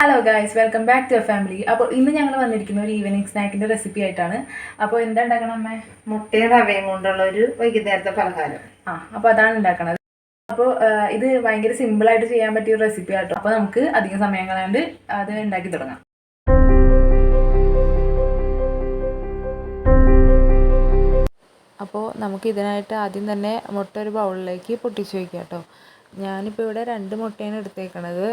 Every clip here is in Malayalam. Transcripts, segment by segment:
Hello guys welcome back to family അപ്പോൾ ഇന്ന് ഞങ്ങൾ വന്നിരിക്കുന്ന ഒരു ഈവനിങ് സ്നാക്കിന്റെ റെസിപ്പി ആയിട്ടാണ്. അപ്പോൾ എന്താ ഉണ്ടാക്കണം അമ്മേ? മുട്ടയും റവയും കൊണ്ടുള്ള ഒരു വൈകുന്നേരത്തെ പലഹാരം. ആ അപ്പോൾ അതാണ് ഉണ്ടാക്കണത്. അപ്പോൾ ഇത് ഭയങ്കര സിമ്പിൾ ആയിട്ട് ചെയ്യാൻ പറ്റിയ ഒരു റെസിപ്പി ആട്ടോ. അപ്പോൾ നമുക്ക് അധികം സമയം കളയാണ്ട് അത് ഉണ്ടാക്കി തുടങ്ങാം. അപ്പോൾ നമുക്ക് ഇതിനായിട്ട് ആദ്യം തന്നെ മുട്ട ഒരു ബൗളിലേക്ക് പൊട്ടിച്ച് വയ്ക്കാം കേട്ടോ ഞാനിപ്പോൾ ഇവിടെ രണ്ട് മുട്ടയാണ് എടുത്തേക്കണത്.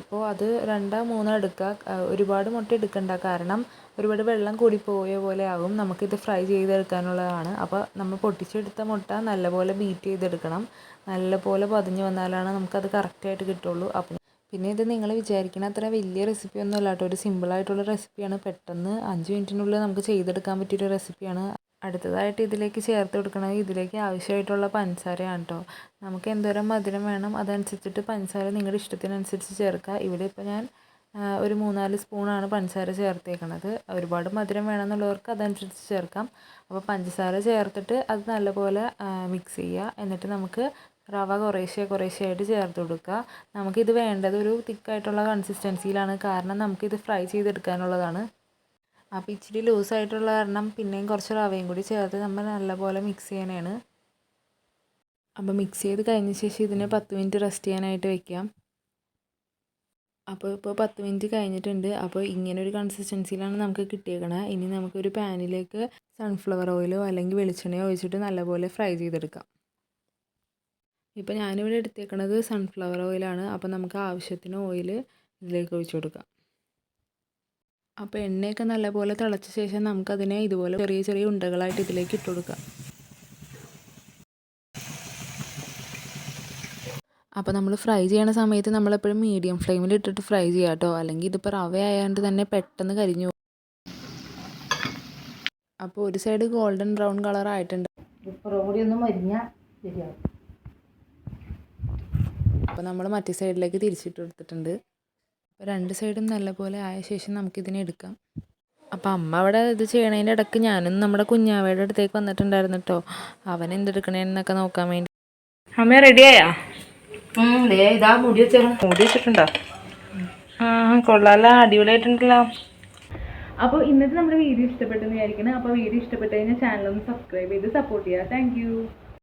ഇപ്പോൾ അത് രണ്ടോ മൂന്നോ എടുക്കുക ഒരുപാട് മുട്ട എടുക്കണ്ട. കാരണം ഒരുപാട് വെള്ളം കൂടി പോയ പോലെ ആകും നമുക്കിത് ഫ്രൈ ചെയ്തെടുക്കാനുള്ളതാണ്. അപ്പോൾ നമ്മൾ പൊട്ടിച്ചെടുത്ത മുട്ട നല്ലപോലെ ബീറ്റ് ചെയ്തെടുക്കണം. നല്ലപോലെ പതിഞ്ഞ് വന്നാലാണ് നമുക്കത് കറക്റ്റായിട്ട് കിട്ടുള്ളൂ. അപ്പം പിന്നെ ഇത് നിങ്ങൾ വിചാരിക്കുന്ന അത്ര വലിയ റെസിപ്പി ഒന്നും അല്ല കേട്ടോ. ഒരു സിമ്പിളായിട്ടുള്ള റെസിപ്പിയാണ് പെട്ടെന്ന് അഞ്ച് മിനിറ്റിനുള്ളിൽ നമുക്ക് ചെയ്തെടുക്കാൻ പറ്റിയൊരു റെസിപ്പിയാണ് അടുത്തതായിട്ട് ഇതിലേക്ക് ചേർത്ത് കൊടുക്കണത് ഇതിലേക്ക് ആവശ്യമായിട്ടുള്ള പഞ്ചസാരയാണ് കേട്ടോ നമുക്ക് എന്തോരം മധുരം വേണം അതനുസരിച്ചിട്ട് പഞ്ചസാര നിങ്ങളുടെ ഇഷ്ടത്തിനനുസരിച്ച് ചേർക്കുക. ഇവിടെ ഇപ്പോൾ ഞാൻ ഒരു മൂന്നാൽ സ്പൂണാണ് പഞ്ചസാര ചേർത്തേക്കണത്. ഒരുപാട് മധുരം വേണമെന്നുള്ളവർക്ക് അതനുസരിച്ച് ചേർക്കാം. അപ്പോൾ പഞ്ചസാര ചേർത്തിട്ട് അത് നല്ലപോലെ മിക്സ് ചെയ്യുക. എന്നിട്ട് നമുക്ക് റവ കുറേശ്ശെ കുറേശ്ശെ ആയിട്ട് ചേർത്ത് കൊടുക്കുക. നമുക്കിത് വേണ്ടത് ഒരു തിക്കായിട്ടുള്ള കൺസിസ്റ്റൻസിയിലാണ് കാരണം നമുക്കിത് ഫ്രൈ ചെയ്തെടുക്കാനുള്ളതാണ്. അപ്പോൾ ഇച്ചിരി ലൂസായിട്ടുള്ള കാരണം പിന്നെയും കുറച്ച് റവയും കൂടി ചേർത്ത് നമ്മൾ നല്ലപോലെ മിക്സ് ചെയ്യാനാണ്. അപ്പോൾ മിക്സ് ചെയ്ത് കഴിഞ്ഞ ശേഷം ഇതിനെ പത്ത് മിനിറ്റ് റെസ്റ്റ് ചെയ്യാനായിട്ട് വെക്കാം. അപ്പോൾ ഇപ്പോൾ പത്ത് മിനിറ്റ് കഴിഞ്ഞിട്ടുണ്ട്. അപ്പോൾ ഇങ്ങനെ ഒരു കൺസിസ്റ്റൻസിയിലാണ് നമുക്ക് കിട്ടിയേക്കണത് ഇനി നമുക്കൊരു പാനിലേക്ക് സൺഫ്ലവർ ഓയിലോ അല്ലെങ്കിൽ വെളിച്ചെണ്ണയോ ഒഴിച്ചിട്ട് നല്ലപോലെ ഫ്രൈ ചെയ്തെടുക്കാം. ഇപ്പോൾ ഞാനിവിടെ എടുത്തേക്കണത് സൺഫ്ലവർ ഓയിലാണ് അപ്പോൾ നമുക്ക് ആവശ്യത്തിന് ഓയിൽ ഇതിലേക്ക് ഒഴിച്ചു കൊടുക്കാം. അപ്പോൾ എണ്ണയൊക്കെ നല്ലപോലെ തിളച്ച ശേഷം നമുക്കതിനെ ഇതുപോലെ ചെറിയ ചെറിയ ഉണ്ടകളായിട്ട് ഇതിലേക്ക് ഇട്ട് കൊടുക്കാം. അപ്പോൾ നമ്മൾ ഫ്രൈ ചെയ്യണ സമയത്ത് നമ്മളെപ്പോഴും മീഡിയം ഫ്ലെയിമിൽ ഇട്ടിട്ട് ഫ്രൈ ചെയ്യാം കേട്ടോ അല്ലെങ്കിൽ ഇതിപ്പോൾ റവ ആയതുകൊണ്ട് തന്നെ പെട്ടെന്ന് കരിഞ്ഞു പോകും. അപ്പോൾ ഒരു സൈഡ് ഗോൾഡൻ ബ്രൗൺ കളർ ആയിട്ടുണ്ട്. ഇപ്പുറം കൂടി ഒന്ന് മരിഞ്ഞാൽ ശരിയാവും. അപ്പോൾ നമ്മൾ മറ്റേ സൈഡിലേക്ക് തിരിച്ചിട്ട് കൊടുത്തിട്ടുണ്ട്. രണ്ട് സൈഡും നല്ലപോലെ ആയ ശേഷം നമുക്കിതിനെ എടുക്കാം. അപ്പോൾ അമ്മ അവിടെ ഇത് ചെയ്യണതിന്റെ ഇടയ്ക്ക് ഞാനും നമ്മുടെ കുഞ്ഞാവയുടെ അടുത്തേക്ക് വന്നിട്ടുണ്ടായിരുന്നു കേട്ടോ അവൻ എന്തെടുക്കണേന്നൊക്കെ നോക്കാൻ വേണ്ടി. അമ്മ റെഡിയായാ ഇതാ മുടി വെച്ചേക്കണം. മുടി വെച്ചിട്ടുണ്ടോ? ആ കൊള്ളാല അടിപൊളിയായിട്ടുണ്ടല്ലോ. അപ്പോൾ ഇന്നത്തെ നമ്മുടെ വീഡിയോ ഇഷ്ടപ്പെട്ടെന്ന് വിചാരിക്കണം. അപ്പോൾ വീഡിയോ ഇഷ്ടപ്പെട്ട് കഴിഞ്ഞാൽ ചാനൽ ഒന്ന് സബ്സ്ക്രൈബ് ചെയ്ത് സപ്പോർട്ട് ചെയ്യുക താങ്ക്